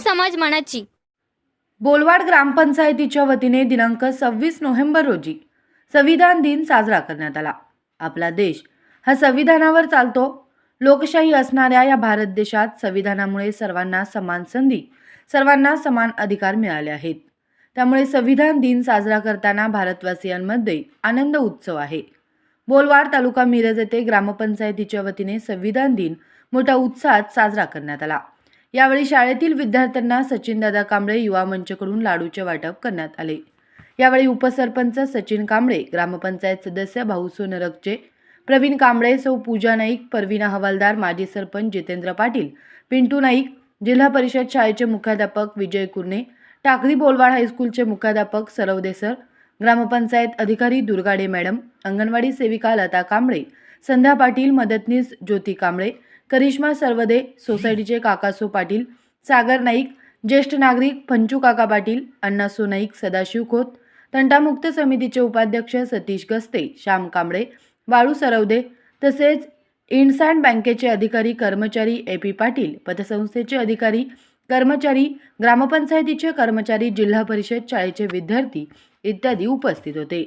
समाज मनाची. बोलवाड ग्रामपंचायतीच्या वतीने दिनांक सव्वीस नोव्हेंबर रोजी संविधान दिन साजरा करण्यात आला. आपला देश हा संविधानावर चालतो. लोकशाही असणाऱ्या या भारत देशात संविधानामुळे सर्वांना समान संधी सर्वांना समान अधिकार मिळाले आहेत. त्यामुळे संविधान दिन साजरा करताना भारतवासियांमध्ये आनंद उत्सव आहे. बोलवाड तालुका मिरज येथे ग्रामपंचायतीच्या वतीने संविधान दिन मोठ्या उत्साहात साजरा करण्यात आला. यावेळी शाळेतील विद्यार्थ्यांना सचिनदादा कांबळे युवा मंचकडून लाडूचे वाटप करण्यात आले. यावेळी उपसरपंच सचिन कांबळे ग्रामपंचायत सदस्य भाऊसो सोनरगचे प्रवीण कांबळे सौ पूजा नाईक परवीना हवालदार माजी सरपंच जितेंद्र पाटील पिंटू नाईक जिल्हा परिषद शाळेचे मुख्याध्यापक विजय कुर्णे टाकळी बोलवाड हायस्कूलचे मुख्याध्यापक सरवदे सर ग्रामपंचायत अधिकारी दुर्गाडे मॅडम अंगणवाडी सेविका लता कांबळे संध्या पाटील मदतनीस ज्योती कांबळे करिश्मा सर्वदे सोसायटीचे काकासो पाटील सागर नाईक ज्येष्ठ नागरिक पंचू काका पाटील अण्णासो नाईक सदाशिव खोत तंटामुक्त समितीचे उपाध्यक्ष सतीश गस्ते श्याम कांबळे वाळू सरवदे तसेच इंडसँड बँकेचे अधिकारी कर्मचारी ए पी पाटील पतसंस्थेचे अधिकारी कर्मचारी ग्रामपंचायतीचे कर्मचारी जिल्हा परिषद शाळेचे विद्यार्थी इत्यादी उपस्थित होते.